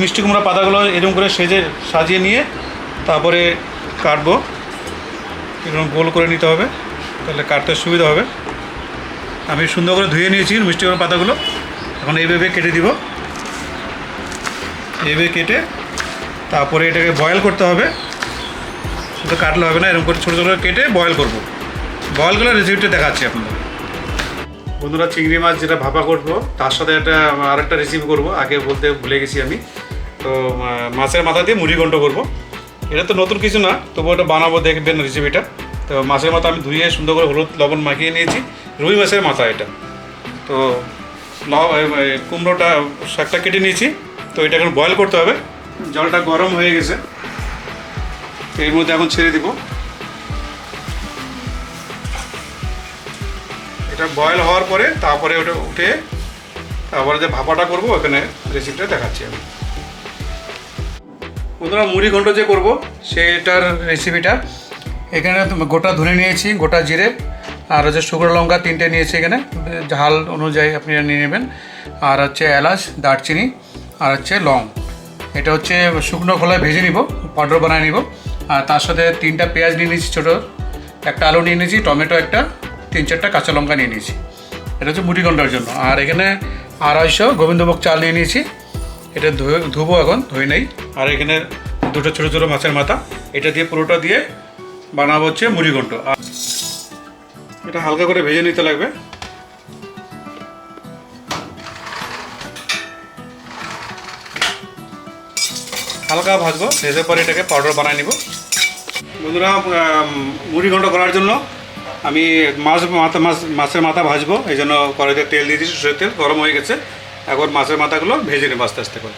মিষ্টি কুমড়া পাতাগুলো এরকম করে সেজে সাজিয়ে নিয়ে তারপরে কাটবো। এরকম গোল করে নিতে হবে, তাহলে কাটতে সুবিধা হবে। আমি সুন্দর করে ধুয়ে নিয়েছি মিষ্টি কুমড়া পাতাগুলো। এখন এইভাবে কেটে দিব। এইভাবে কেটে তারপরে এটাকে বয়েল করতে হবে। শুধু কাটলে হবে না, এরকম করে ছোটো ছোটো কেটে বয়েল করব। বয়েল করলে রেসিপিটা দেখাচ্ছি আপনাদের। বন্ধুরা চিংড়ি মাছ যেটা ভাপা করব, তার সাথে একটা, আরেকটা রেসিপি করব, আগে বলতে ভুলে গেছি আমি। তো মাছের মাথা দিয়ে মুড়ি ঘন্ট করব। এটা তো নতুন কিছু না তবু ওটা বানাবো, দেখবেন রেসিপিটা তো মাছের মাথা আমি ধুয়ে সুন্দর করে হলুদ, লবণ মাখিয়ে নিয়েছি। রুই মাছের মাথা এটা। তো কুমড়োটা, শাকটা কেটে নিয়েছি। তো এটা এখন বয়েল করতে হবে। জলটা গরম হয়ে গেছে। এর মধ্যে এখন ছেড়ে দিব। এটা বয়েল হওয়ার পরে তারপরে ওটা উঠে তারপরে যে ভাপাটা করব, ওখানে রেসিপিটা দেখাচ্ছি আমি। বন্ধুরা, মুড়ি ঘন্ট যে করব সেটার রেসিপিটা এখানে গোটা ধনে নিয়েছি, গোটা জিরে, আর হচ্ছে শুকনো লঙ্কা তিনটে নিয়েছি এখানে। ঝাল অনুযায়ী আপনি নিয়ে নেবেন। আর হচ্ছে এলাচ, দারচিনি, আর হচ্ছে লং। এটা হচ্ছে শুকনো খোলায় ভেজে নিব, পাউডার বানিয়ে নিব। আর তার সাথে তিনটা পেঁয়াজ নিয়ে নিয়েছি ছোটো। একটা আলু নিয়ে নিয়েছি, টমেটো একটা তিন চারটা কাঁচা লঙ্কা নিয়ে নিয়েছি। এটা হচ্ছে মুড়ি ঘণ্টার জন্য। আর এখানে আড়াইশো গোবিন্দভোগ চাল নিয়ে নিয়েছি। এটা ধুয়ে ধুবো এখন ধুয়ে নেই। আর এখানে দুটো ছোটো ছোটো মাছের মাথা। এটা দিয়ে পুরোটা দিয়ে বানাবো হচ্ছে মুড়ি ঘন্ট। আর এটা হালকা করে ভেজে নিতে লাগবে। হালকা ভাজবো ভেজে পরে এটাকে পাউডার বানিয়ে নিব। বন্ধুরা আম, মুড়ি ঘন্ট করার জন্য আমি মাছ, মাথা, মাছ, মাছের মাথা ভাজবো, এই জন্য কড়াইতে তেল দিয়ে দিয়েছি সরষের তেল, গরম হয়ে গেছে। এখন মাছের মাথাগুলো ভেজে নেব আস্তে আস্তে করে।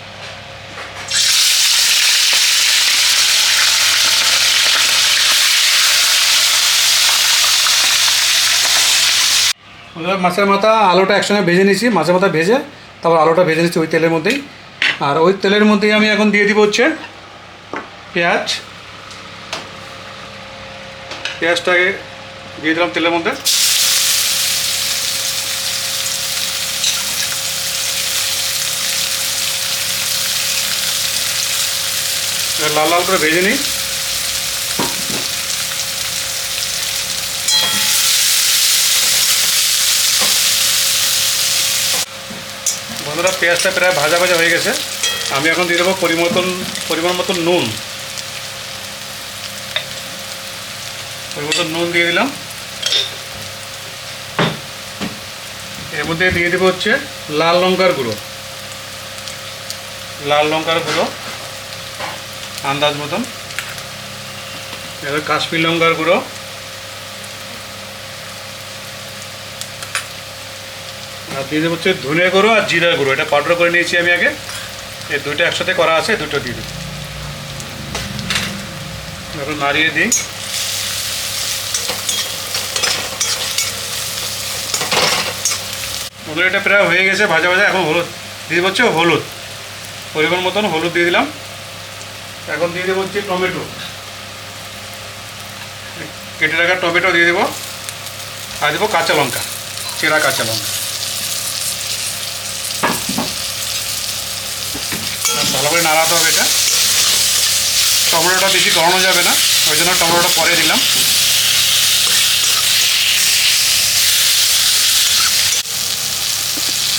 মাছের মাথা, আলুটা একসঙ্গে ভেজে নিয়েছি, মাছের মাথা ভেজে তারপর আলুটা ভেজে নিচ্ছি ওই তেলের মধ্যেই। আর ওই তেলের মধ্যেই আমি এখন দিয়ে দিব হচ্ছে পেঁয়াজ। পেঁয়াজটাকে দিয়ে দিলাম তেলের মধ্যে। লাল লাল করে ভেজে নিই। বন্ধুরা, পেঁয়াজটা প্রায় ভাজা ভাজা হয়ে গেছে। আমি এখন দিয়ে দেবো পরিমতন পরিমাণ মতন নুন। পরিমাণ মতন নুন দিয়ে দিলাম। মধ্যে দিয়ে দেবো হচ্ছে লাল লঙ্কার গুঁড়ো। লাল লঙ্কার গুঁড়ো, আন্দাজ মতন। এবার কাশ্মীর লঙ্কার গুঁড়ো। আর দিয়ে দেবো হচ্ছে ধনে গুঁড়ো আর জিরার গুঁড়ো। এটা পাউডার করে নিয়েছি আমি আগে। এই দুটো একসাথে করা আছে দুটো দিয়ে দেবো। এখন নাড়িয়ে দিই। ওগুলো এটা প্রায় হয়ে গেছে, ভাজা ভাজা, এখন হলুদ। দিয়ে হচ্ছে হলুদ। পরিমাণ মতন হলুদ দিয়ে দিলাম। এখন দিয়ে দেবো হচ্ছে টমেটো। কেটে রাখা টমেটো দিয়ে দেবো। আর দেবো কাঁচা লঙ্কা, চেরা কাঁচা লঙ্কা। ভালো করে নাড়াতে হবে এটা। টমেটোটা বেশি গরমও যাবে না, ওই জন্য টমেটোটা পরে দিলাম।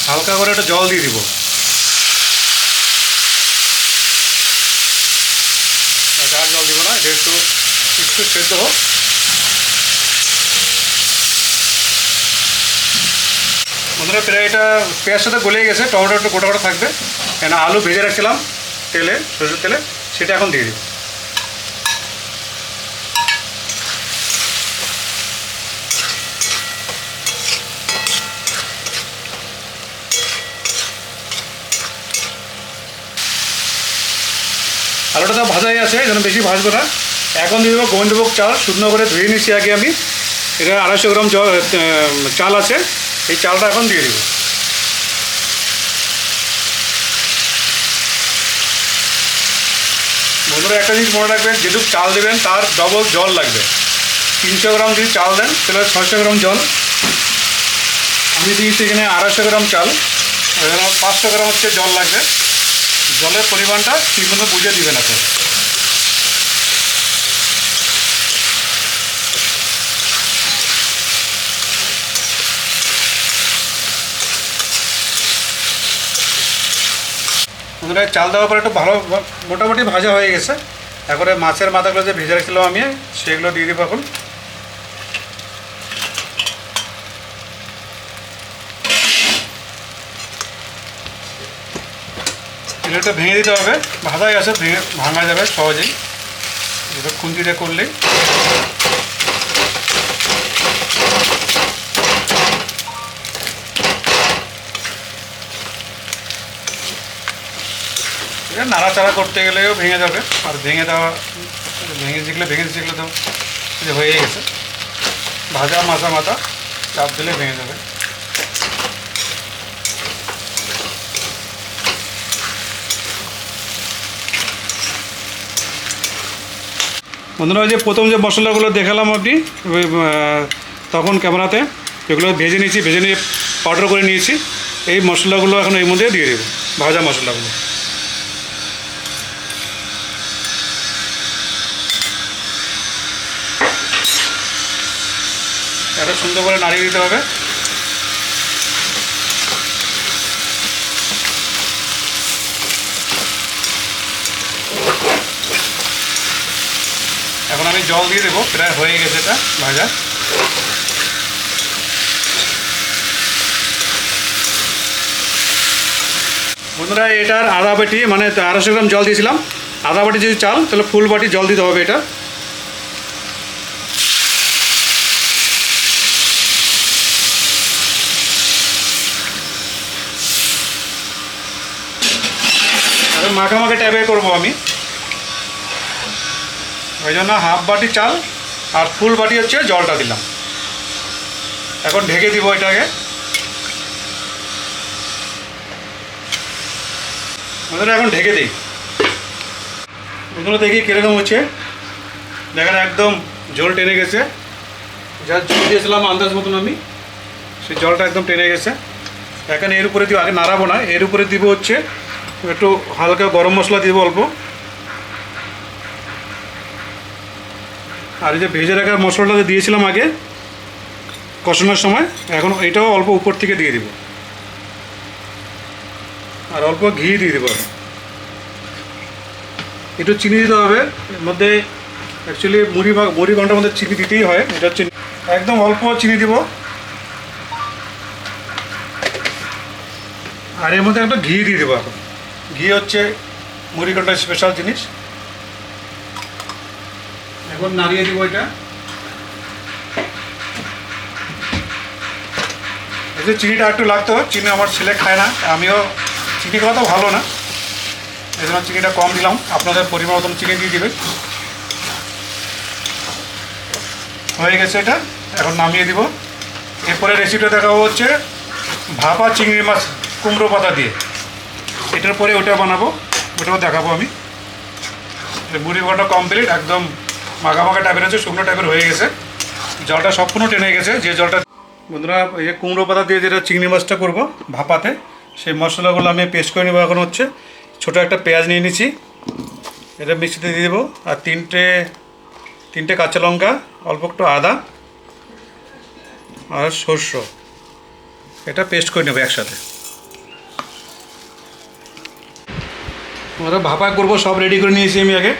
হালকা করে একটা জল দিয়ে দিব। আর জল দিব না এটা একটু একটু সেদ্ধ হোক। বন্ধুরা, প্রায় এটা পেঁয়াজ সাথে গলে গেছে, টমেটো একটু গোটা গোটা থাকবে। কেন আলু ভেজে রাখছিলাম তেলে, সরষের তেলে, সেটা এখন দিয়ে দিব। আলুটা তো ভাজাই আছে জন্য বেশি ভাজবো না। এখন দিয়ে দেবো গোবিন্দভোগ চাল, শুকনো করে ধুয়ে নিচ্ছি আগে আমি। এটা আড়াইশো গ্রাম চাল আছে, এই চালটা এখন দিয়ে দিব। বন্ধুরা, একটা জিনিস মনে রাখবেন, যেটুকু চাল দেবেন, তার ডবল জল লাগবে। তিনশো গ্রাম যদি চাল দেন, তাহলে ছয়শো গ্রাম জল। আমি দিয়েছি এখানে আড়াইশো গ্রাম চাল, এখানে পাঁচশো গ্রাম হচ্ছে জল লাগবে। জলের পরিমাণটা ঠিকমতো বুঝে দিবেন বন্ধুরা চাল দেওয়ার পরে একটু ভালো, মোটামুটি ভাজা হয়ে গেছে। এরপরে মাছের মাথাগুলো যে ভেজে রেখেছিলাম আমি, সেগুলো দিয়ে দেবো এখন। এটা ভেঙে দিতে হবে। ভাজা গেছে ভেঙে ভাঙা যাবে সহজেই। এটা খুন্তিতে করলেই নাড়াচাড়া করতে গেলেও ভেঙে যাবে। আর ভেঙে দেওয়া ভেঙে শিখলে ভেঙে শিখলে তো এই যে হয়ে গেছে। ভাজা মাথা মাথা, চাপ দিলে ভেঙে যাবে। বন্ধুরা ওই যে প্রথম যে মশলাগুলো দেখালাম আপনি তখন ক্যামেরাতে, এগুলো ভেজে নিয়েছি, ভেজে নিয়ে পাউডার করে নিয়েছি। এই মশলাগুলো এখন এর মধ্যে দিয়ে দেবো, ভাজা মশলাগুলো। এটা সুন্দর করে নাড়িয়ে দিতে হবে। এখন আমি জল দিয়ে দেবো, প্রায় হয়ে গেছে এটা, ভাজা। বন্ধুরা এটার আধা বাটি মানে আড়াইশো গ্রাম জল দিয়েছিলাম। আধা বাটি যদি চাল তাহলে ফুল বাটি জল দিতে হবে এটা। মাখা মাখা টাইপের করব আমি। ওই জন্য হাফ বাটি চাল আর ফুল বাটি হচ্ছে জলটা দিলাম। এখন ঢেকে দিব এটাকে। বন্ধুরা, এখন ঢেকে দিই। বন্ধুরা, দেখি কীরকম হচ্ছে। দেখেন, একদম জল টেনে গেছে। যা জল দিয়েছিলাম আন্দাজ মতন আমি, সেই জলটা একদম টেনে গেছে। এখন এর উপরে দিব আগে নাড়াবো না। এর উপরে দিব হচ্ছে একটু হালকা গরম মশলা দিব অল্প। আর এই যে ভেজে রাখা মশলাটা দিয়েছিলাম আগে, কষানোর সময়, এখন এটাও অল্প উপর থেকে দিয়ে দিব। আর অল্প ঘি দিয়ে দেবো একটু চিনি দিতে হবে, এর মধ্যে অ্যাকচুয়ালি মুড়ি ভাগ মুড়ি ঘণ্টার মধ্যে চিনি দিতেই হয়, এটা হচ্ছে একদম অল্প চিনি দিব। আর এর মধ্যে একটা ঘি দিয়ে দেবো এখন। ঘি হচ্ছে মুড়ি ঘণ্টার স্পেশাল জিনিস। এখন নাড়িয়ে দিব এটা। যে চিনিটা একটু লাগতো, চিনি আমার ছেলে খায় না, আমিও চিনি খাওয়া তো ভালো না। এই জন্য চিনিটা কম দিলাম। আপনাদের পরিমাণ মতন চিনি দিয়ে দিবেন। হয়ে গেছে এটা, এখন নামিয়ে দিব। এরপরে রেসিপিটা দেখাবো হচ্ছে ভাপা চিংড়ি মাছ কুমড়ো পাতা দিয়ে। এটার পরে ওটা বানাবো, ওটাও দেখাবো আমি। মুড়ি ঘণ্টা কমপ্লিট একদম মাখা মাখা টাইপের আছে, শুকনো টাইপের হয়ে গেছে। জলটা সম্পূর্ণ টেনে গেছে, যে জলটা বন্ধুরা, এই যে কুমড়ো পাতা দিয়ে যেটা চিংড়ি মাছটা করব ভাপাতে, সেই মশলাগুলো আমি পেস্ট করে নেব এখন হচ্ছে। ছোটো একটা পেঁয়াজ নিয়ে নিচ্ছি, এটা মিক্সিতে দিয়ে দেবো, আর তিনটে তিনটে কাঁচা লঙ্কা, অল্প একটু আদা, আর সর্ষ। এটা পেস্ট করে নেব একসাথে। আমরা ভাপা করব, সব রেডি করে নিয়েছি আমি আগে।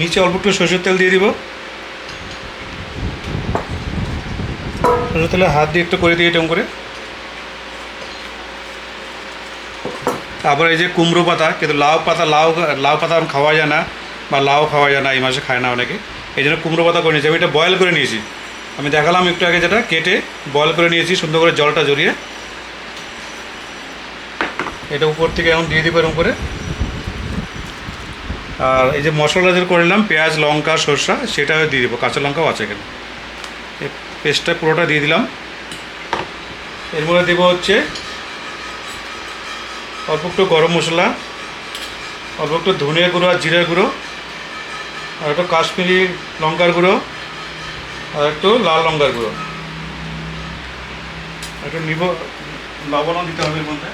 নিচে অল্প একটু সরষের তেল দিয়ে দিব। সরষের তেলে হাত দিয়ে একটু করে দিই এরকম করে। তারপরে এই যে কুমড়ো পাতা, কিন্তু লাউ পাতা, লাউ লাউ পাতা খাওয়া যায় না বা লাউ খাওয়া যায় না, এই মাসে খায় না অনেকে। এই জন্য কুমড়ো পাতা করে নিয়েছি। আমি এটা বয়েল করে নিয়েছি। আমি দেখালাম একটু আগে যেটা, কেটে বয়েল করে নিয়েছি, সুন্দর করে জলটা জড়িয়ে এটা উপর থেকে এখন দিয়ে দিব এরকম করে। আর এই যে মশলা যে করলাম পেঁয়াজ, লঙ্কা, সরষা সেটাও দিয়ে দেবো। কাঁচা লঙ্কাও আছে এখানে। পেস্টটা পুরোটা দিয়ে দিলাম। এর মধ্যে দেবো হচ্ছে অল্প একটু গরম মশলা, অল্প একটু ধনিয়া গুঁড়ো আর জিরা গুঁড়ো, আর একটু কাশ্মীরি লঙ্কার গুঁড়ো, আর একটু লাল লঙ্কার গুঁড়ো। একটু নিব লবণও দিতে হবে এর মধ্যে।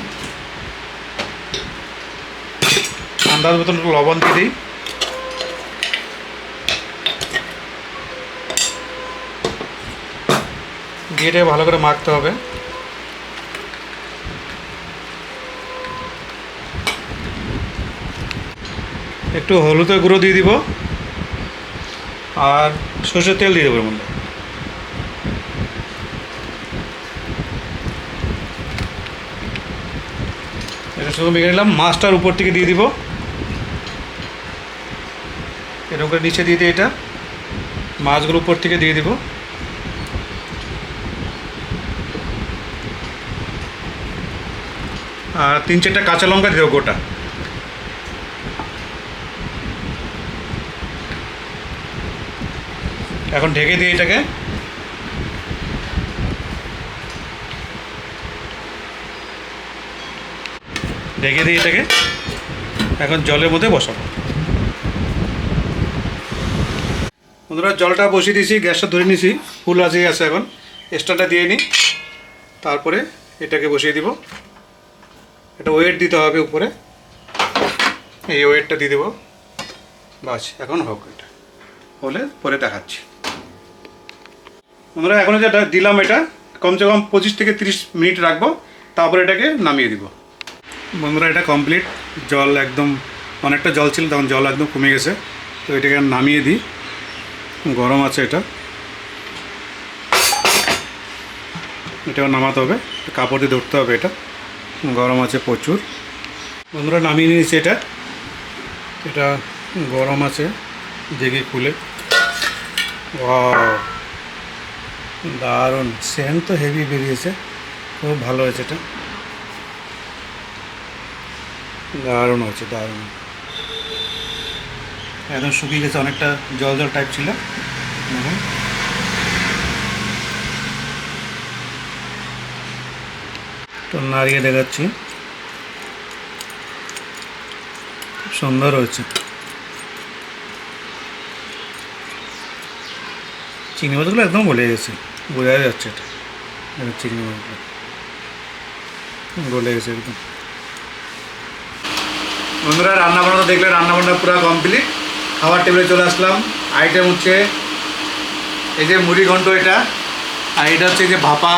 আন্দাজ মতন একটু লবণ দিয়ে দিই। দিয়ে ভালো করে মাখতে হবে। একটু হলুদের গুঁড়ো দিয়ে দিব আর সর্ষের তেল দিয়ে দেবো মধ্যে। এটা শুধু মেখে নিলাম, মাছটার উপর থেকে দিয়ে দিব। এরকম করে নিচে দিয়ে দিই এটা। মাছগুলো উপর থেকে দিয়ে দিব। আর তিন চারটা কাঁচা লঙ্কা দেবো গোটা। এখন ঢেকে দিই এটাকে। ঢেকে দিই এটাকে। এখন জলের মধ্যে বসাবো। বন্ধুরা, জলটা বসিয়ে দিয়েছি, গ্যাসটা ধরে নিয়েছি, ফুল আছে আছে এখন। স্ট্যান্ডটা দিয়ে নিই তারপরে এটাকে বসিয়ে দিব। এটা ওয়েট দিতে হবে উপরে। এই ওয়েটটা দিয়ে দেবো। বাস, এখন হোক এটা। হলে পরে দেখাচ্ছি। বন্ধুরা, এখন যেটা দিলাম এটা, কমসে কম পঁচিশ থেকে তিরিশ মিনিট রাখব, তারপরে এটাকে নামিয়ে দিব। বন্ধুরা, এটা কমপ্লিট জল একদম, অনেকটা জল ছিল, তখন জল একদম কমে গেছে। তো এটাকে নামিয়ে দিই। গরম আছে এটা। এটাও নামাতে হবে। কাপড় দিয়ে ধরতে হবে এটা। গরম আছে প্রচুর। বন্ধুরা, নামিয়ে নিয়েছি এটা। এটা গরম আছে দেখি খুলে! দারুণ। সেন্ট তো হেভি বেরিয়েছে। খুব ভালো হয়েছে এটা। দারুণ হচ্ছে দারুণ। একদম শুকিয়ে গেছে, অনেকটা জল জল টাইপ ছিল। দেখুন। তো নাড়িয়ে দেখাচ্ছি। সুন্দর হয়েছে। চিংড়ি মাছগুলো একদম গলে গেছে, বোঝা যাচ্ছে এটা। চিংড়ি মাছগুলো। গলে গেছে একদম। বন্ধুরা রান্না বান্না দেখলে রান্না বান্না পুরো কমপ্লিট খাবার টেবিলে চলে আসলাম। আইটেম হচ্ছে এই যে মুড়ি ঘন্ট এটা। আর এটা হচ্ছে যে ভাপা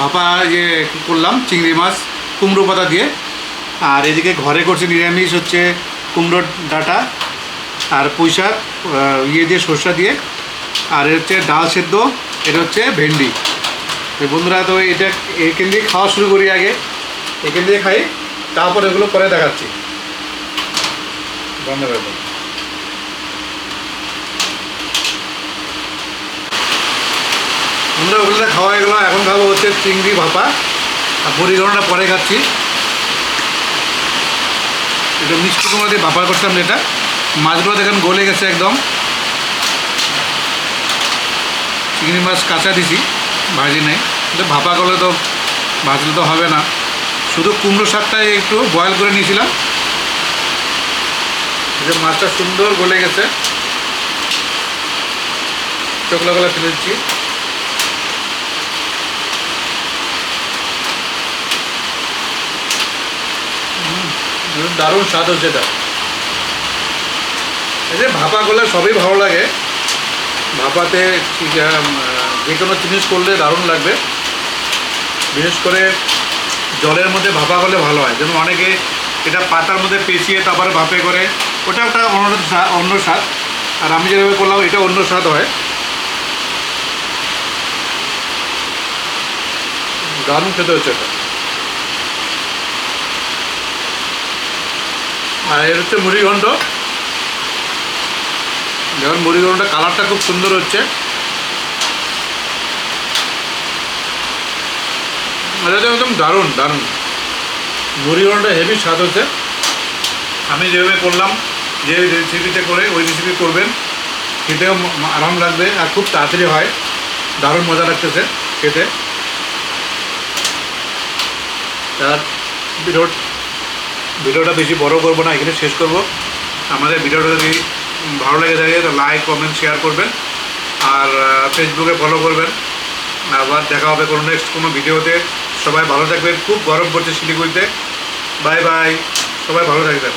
ভাপা যে করলাম, চিংড়ি মাছ, কুমড়ো পাতা দিয়ে। আর এদিকে ঘরে করছে নিরামিষ হচ্ছে কুমড়ো ডাটা আর পুঁই শাক ইয়ে দিয়ে সর্ষা দিয়ে। আর হচ্ছে ডাল সেদ্ধ, এটা হচ্ছে ভেন্ডি। তো বন্ধুরা, তো এটা এখান দিয়ে খাওয়া শুরু করি আগে। এখান দিয়ে খাই, তারপর এগুলো পরে দেখাচ্ছি। বন্ধ করে দাও। বন্ধুরা ওগুলো খাওয়া গেলো এখন খাব হচ্ছে চিংড়ি ভাপা। আর পরিগণনা পরে খাচ্ছি। এটা মিষ্টি কুমড়ো দিয়ে ভাপা করতাম যেটা। মাছগুলো দেখেন গলে গেছে একদম। চিংড়ি মাছ কাঁচা দিছি, ভাজি নেই। কিন্তু ভাপা করলে তো ভাজলে তো হবে না। শুধু কুমড়ো শাকটাই একটু বয়েল করে নিয়েছিলাম। যে মাছটা সুন্দর গলে গেছে। চোখলা গলা ফেলে দিচ্ছি। দারুণ স্বাদ হচ্ছে এটা। এই যে ভাপা করলে সবই ভালো লাগে। ভাপাতে যে কোনো জিনিস করলে দারুণ লাগবে। বিশেষ করে জলের মধ্যে ভাপা করলে ভালো হয়। যেমন অনেকে এটা পাতার মধ্যে পেঁচিয়ে তারপরে ভাপে করে। ওটা একটা অন্য অন্য স্বাদ। আর আমি যেভাবে করলাম, এটা অন্য স্বাদ হয়। দারুণ খেতে হচ্ছে এটা। আর এর হচ্ছে মুড়িঘণ্ড ঘন্ট যেমন মুড়ি কালারটা খুব সুন্দর হচ্ছে। একদম দারুণ দারুণ। মুড়ি ঘন্টটা হেভি স্বাদ হচ্ছে। আমি যেভাবে করলাম, যে রেসিপিতে করে ওই রেসিপি করবেন, খেতেও আরাম লাগবে আর খুব তাড়াতাড়ি হয়। দারুণ মজা লাগতেছে খেতে। তার ভিডিওটা বেশি বড় করব না, এখানে শেষ করব। আমাদের ভিডিওটা যদি ভালো লেগে থাকে লাইক কমেন্ট শেয়ার করবেন। আর ফেসবুকে ফলো করবেন। আবার দেখা হবে কোনো নেক্সট কোনো ভিডিওতে। সবাই ভালো থাকবেন। খুব গরম পড়ছে শিলিগুড়িতে। বাই বাই সবাই ভালো থাকবেন।